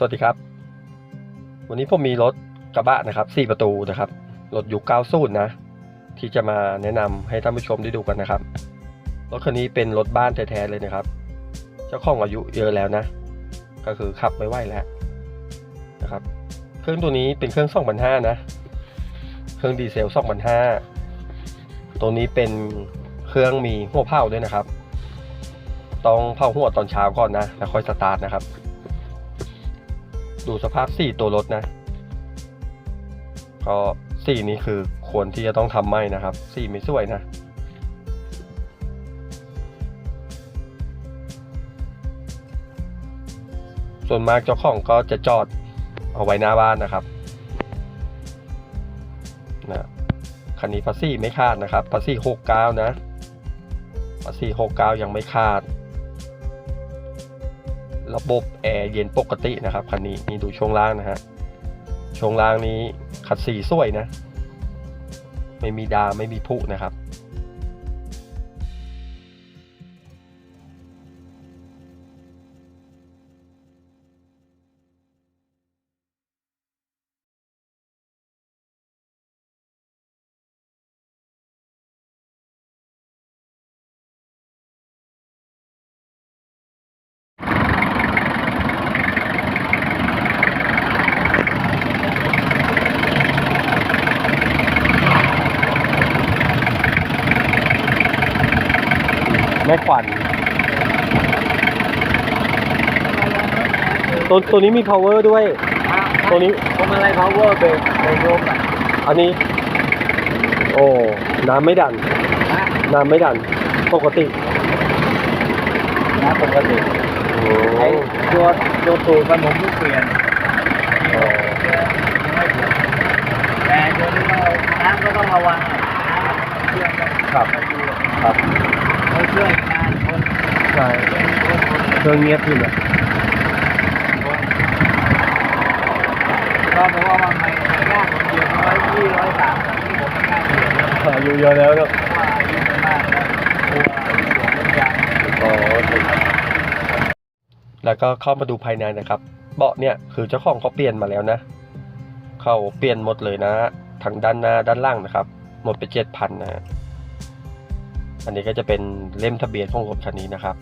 สวัสดีครับ วันนี้ผมมีรถกระบะนะครับ4ประตูนะครับรถยุค90นะ ที่จะมาแนะนำให้ท่านผู้ชมได้ดูกันนะครับรถคันนี้เป็นรถบ้านแท้ๆเลยนะครับ เจ้าของอายุเยอะแล้วนะ ก็คือขับไม่ไหวแล้วนะครับ เครื่องตัวนี้เป็นเครื่อง2,500นะ เครื่องดีเซล2,500ตัวนี้เป็นเครื่องมีหัวเผาด้วยนะครับ ต้องเผาหัวตอนเช้าก่อนนะแล้วค่อยสตาร์ทนะครับ ดูสภาพสีตัวรถนะ ก็สีนี้คือควรที่จะต้องทำไหมนะครับสีไม่สวยนะส่วนมากเจ้าของก็จะจอดเอาไว้หน้าบ้านนะครับนะคันนี้ภาษีไม่ขาดนะครับภาษีหกเก้านะภาษีหกเก้ายังไม่ขาด ระบบแอร์เย็นปกตินะครับคันนี้นี่ดูช่วงล่างนะฮะช่วงล่างนี้ขัดสีสวยนะ ไม่มีดาไม่มีผุนะครับ แม่ขวัญตัวตัวนี้มี power ด้วย ตัวนี้ผมอะไร power เบรกเบรกลมอะอันนี้ โอ้ น้ำไม่ดันนะน้ำไม่ดัน ปกตินะปกติโอ้ไอ้ตัวตัวตูดมันผมเพิ่งเปลี่ยนอ๋อแต่ตัวนี้เราน้ำก็ต้องระวังเครื่องก็ครับ ครับเขา ช่วยงานคนใช่คนคนเครื่องเงียบอยู่เนี่ยก็บอกว่ามันไม่ไม่ยากผมเดียวร้อยยี่ร้อยสามที่ผมไม่กล้าเปลี่ยนเลยอายุเยอะแล้วเนอะเพราะว่าอายุไม่มากแล้วกลัวเสียงมันยางอ๋อแล้วก็เข้ามาดูภายในนะครับ เบาะเนี่ยคือเจ้าของเขาเปลี่ยนมาแล้วนะ เขาเปลี่ยนหมดเลยนะทั้งด้านหน้าด้านล่างนะครับ หมดไปเจ็ดพันนะฮะ อันนี้ก็จะเป็นเล่มทะเบียนของรถคันนี้นะครับ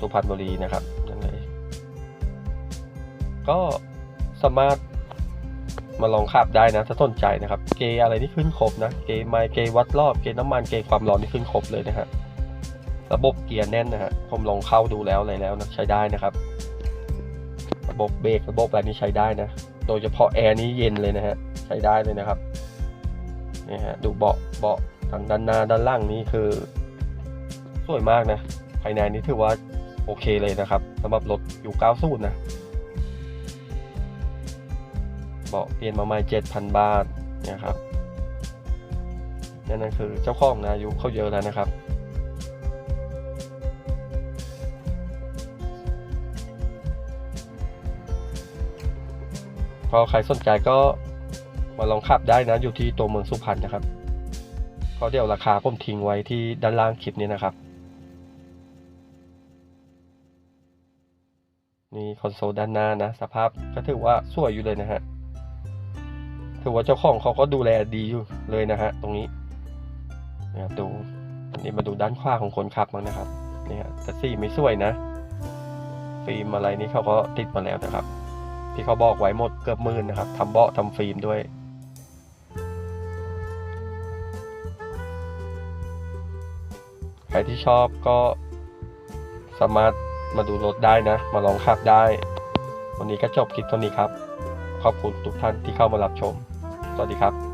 สุพรรณบุรีนะครับนั่นเลยก็สามารถมาลองขับได้นะถ้าสนใจนะครับ เกอะไรนี่ขึ้นครบนะ เกไมเกวัดรอบ เกน้ำมัน เกความร้อนนี่ขึ้นครบเลยนะฮะ ระบบเกียร์แน่นนะฮะ ผมลองเข้าดูแล้วอะไรแล้วนะใช้ได้นะครับ ระบบเบรกระบบอะไรนี่ใช้ได้นะ โดยเฉพาะแอร์นี้เย็นเลยนะฮะ ใช้ได้เลยนะครับ นี่ฮะดูเบาะเบาะทางด้านหน้าด้านล่างนี้คือ สวยมากนะภายในนี้ถือว่าโอเคเลยนะครับสำหรับรถอยู่90นะเบาะเปลี่ยนมาใหม่7,000 บาทเนี่ยครับนั่นคือเจ้าของนะอายุเขาเยอะแล้วนะครับพอใครสนใจก็ มาลองขับได้นะอยู่ที่ตัวเมืองสุพรรณนะครับก็เดี๋ยวราคาผมทิ้งไว้ที่ด้านล่างคลิปนี้นะครับ นี่คอนโซลด้านหน้านะ สภาพก็ถือว่าสวยอยู่เลยนะฮะถือว่าเจ้าของเขาก็ดูแลดีอยู่เลยนะฮะตรงนี้นะครับดูอันนี้มาดูด้านขวาของคนขับมั้างนะครับนี่ฮะแต่สีไม่สวยนะฟิล์มอะไรนี่เขาก็ติดมาแล้วนะครับ ที่เขาบอกไว้หมดเกือบหมื่นนะครับทำเบาะทำฟิล์มด้วย รที่ชอบก็สามารถมาดูรถได้นะ มาลองขับได้ วันนี้ก็จบคลิปเท่านี้ครับ ขอบคุณทุกท่านที่เข้ามารับชม สวัสดีครับ